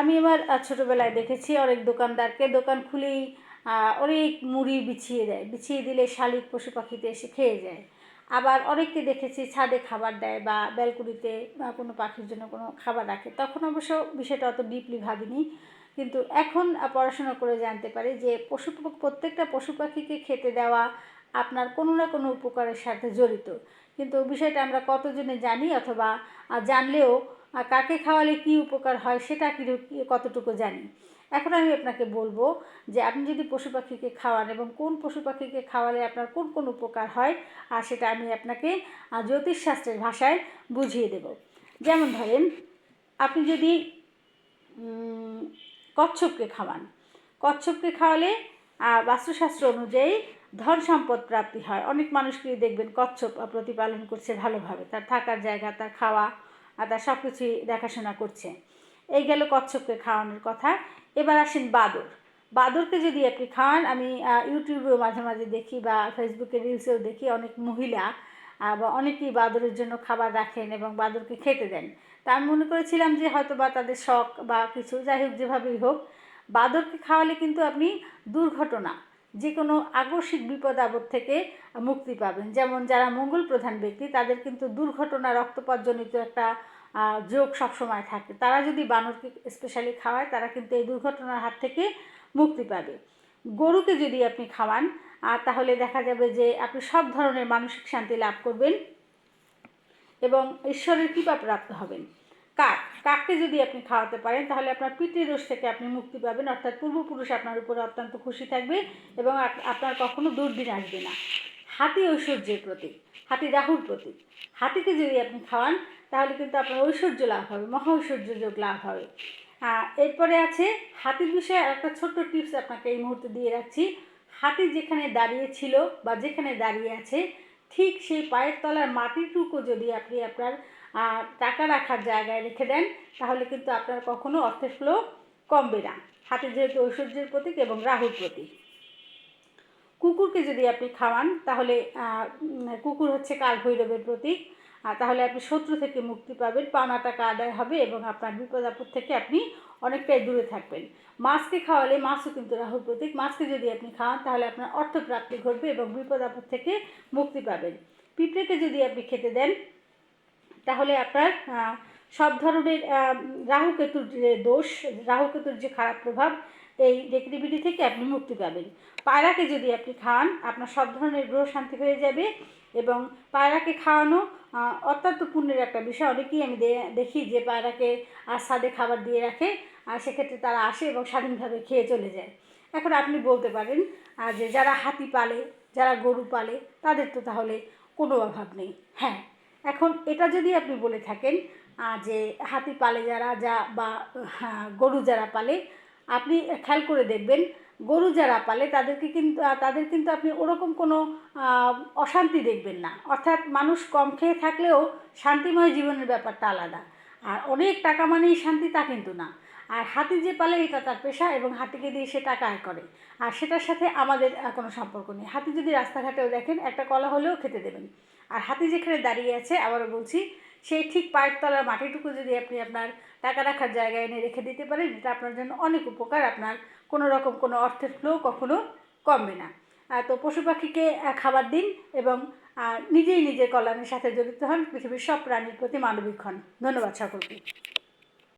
আমি আমার ছোটোবেলায় দেখেছি অনেক দোকানদারকে। দোকান খুলেই অনেক মুড়ি বিছিয়ে দেয়। বিছিয়ে দিলে শালিক পশু পাখিতে এসে খেয়ে যায়। আবার অনেককে দেখেছি ছাদে খাবার দেয় বা ব্যালকনিতে বা কোনো পাখির জন্য কোনো খাবার রাখে। তখন অবশ্য বিষয়টা অত ডিপলি ভাবিনি। কিন্তু এখন পড়াশোনা করে জানতে পারি যে পশু, প্রত্যেকটা পশু পাখিকে খেতে দেওয়া আপনার কোনো না কোনো উপকারের সাথে জড়িত। কিন্তু বিষয়টা আমরা কতজনে জানি অথবা জানলেও আহ, কাকে খাওয়ালে কী উপকার হয় সেটা কি কতটুকু জানি। এখন আমি আপনাকে বলব যে আপনি যদি পশু পাখিকে খাওয়ান এবং কোন পশু পাখিকে খাওয়ালে আপনার কোন কোন উপকার হয় আর সেটা আমি আপনাকে জ্যোতিষশাস্ত্রের ভাষায় বুঝিয়ে দেব। যেমন ধরেন আপনি যদি কচ্ছপকে খাওয়ান কচ্ছপকে খাওয়ালে বাস্তুশাস্ত্র অনুযায়ী ধন সম্পদ প্রাপ্তি হয়। অনেক মানুষকে দেখবেন কচ্ছপ প্রতিপালন করছে ভালোভাবে। তার থাকার জায়গা তার খাওয়া তার সব কিছুই দেখাশোনা করছে। এই গেল কচ্ছপকে খাওয়ানোর কথা। এবার আসেন বাদর। বাদরকে যদি আপনি খাওয়ান, আমি ইউটিউবেও মাঝে মাঝে দেখি বা ফেসবুকে রিলসেও দেখি অনেক মহিলা বা অনেকেই বাদরের জন্য খাবার রাখেন এবং বাদরকে খেতে দেন। তা আমি মনে করেছিলাম যে হয়তো বা তাদের শখ বা কিছু, যাই হোক যেভাবেই হোক, বাদরকে খাওয়ালে কিন্তু আপনি দুর্ঘটনা যে কোনো আকস্মিক বিপদ আপদ থেকে মুক্তি পাবেন। যেমন যারা মঙ্গল প্রধান ব্যক্তি, তাদের কিন্তু দুর্ঘটনা রক্তপাতজনিত একটা যোগ সবসময় থাকে। তারা যদি বানরকে স্পেশালি খাওয়ায়, তারা কিন্তু এই দুর্ঘটনার হাত থেকে মুক্তি পাবে। গরুকে যদি আপনি খাওয়ান তাহলে দেখা যাবে যে আপনি সব ধরনের মানসিক শান্তি লাভ করবেন এবং ঈশ্বরের কৃপা প্রাপ্ত হবেন। কাক, কাককে যদি আপনি খাওয়াতে পারেন, তাহলে আপনার পিতৃদোষ থেকে আপনি মুক্তি পাবেন, অর্থাৎ পূর্বপুরুষ আপনার উপরে অত্যন্ত খুশি থাকবে এবং আপনার কখনো দুর্দিন আসবে না। হাতি ঐশ্বর্যের প্রতীক, হাতি রাহুর প্রতীক। হাতিকে যদি আপনি খাওয়ান তাহলে কিন্তু আপনার ঐশ্বর্য লাভ হবে মহা ঐশ্বর্য যোগ লাভ হবে। এরপরে আছে, হাতির বিষয়ে একটা ছোট্ট টিপস আপনাকে এই মুহূর্তে দিয়ে রাখছি। হাতি যেখানে দাঁড়িয়ে ছিল বা যেখানে দাঁড়িয়ে আছে, ঠিক সেই পায়ের তলার মাটিটুকু যদি আপনি আপনার টাকা রাখার জায়গায় রেখে দেন, তাহলে কিন্তু আপনার কখনো অর্থের ফ্লো কমবে না। হাতি যেহেতু ঐশ্বর্যের প্রতীক এবং রাহুর প্রতীক। কুকুরকে যদি আপনি খাওয়ান, তাহলে কুকুর হচ্ছে কাল ভৈরবের প্রতীক। তাহলে আপনি শত্রু থেকে মুক্তি পাবেন পাওনা টাকা আদায় হবে এবং আপনার বিপদ আপদ থেকে আপনি অনেকটাই দূরে থাকবেন। মাছকে খাওয়ালে মাছও কিন্তু রাহুর প্রতীক। মাছকে যদি আপনি খাওয়ান তাহলে আপনার অর্থপ্রাপ্তি ঘটবে এবং বিপদ আপদ থেকে মুক্তি পাবেন। পিঁপড়েকে যদি আপনি খেতে দেন, তাহলে আপনার সব ধরনের রাহুকেতুর যে দোষ রাহুকেতুর যে খারাপ প্রভাব এই নেগেটিভিটি থেকে আপনি মুক্তি পাবেন। পায়রাকে যদি আপনি খাওয়ান আপনার সব ধরনের গ্রহ শান্তি হয়ে যাবে এবং পায়রাকে খাওয়ানো অত্যন্ত পুণ্যের একটা বিষয়। অনেকেই আমি দেখি যে পায়রাকে আর সাদে খাবার দিয়ে রাখে আর সেক্ষেত্রে তারা আসে এবং স্বাধীনভাবে খেয়ে চলে যায়। এখন আপনি বলতে পারেন যে যারা হাতি পালে, যারা গরু পালে, তাদের তো তাহলে কোনো অভাব নেই। হ্যাঁ এখন এটা যদি আপনি বলে থাকেন যে হাতি পালে যারা, যা বা গরু যারা পালে আপনি খেয়াল করে দেখবেন, গরু যারা পালে তাদেরকে কিন্তু, তাদের কিন্তু আপনি ওরকম কোনো অশান্তি দেখবেন না। অর্থাৎ মানুষ কম খেয়ে থাকলেও শান্তিময় জীবনের ব্যাপারটা আলাদা। আর অনেক টাকা মানেই শান্তি তা কিন্তু না। আর হাতি যে পালে, এটা তার পেশা এবং হাতিকে দিয়ে সে টাকা আয় করে। আর সেটার সাথে আমাদের কোনো সম্পর্ক নেই। হাতি যদি রাস্তাঘাটেও দেখেন, একটা কলা হলেও খেতে দেবেন। আর হাতি যেখানে দাঁড়িয়ে আছে, আবারও বলছি, সেই ঠিক পায়ের তলার মাটিটুকু যদি আপনি আপনার টাকা রাখার জায়গায় এনে রেখে দিতে পারেন, এটা আপনার জন্য অনেক উপকার। আপনার কোনো রকম কোনো অর্থের ফ্লো কখনো কমবে না। তো পশু পাখিকে খাবার দিন এবং নিজেই নিজের কল্যাণের সাথে জড়িত হন পৃথিবীর সব প্রাণীর প্রতি মানবিক হন। ধন্যবাদ সকলকে।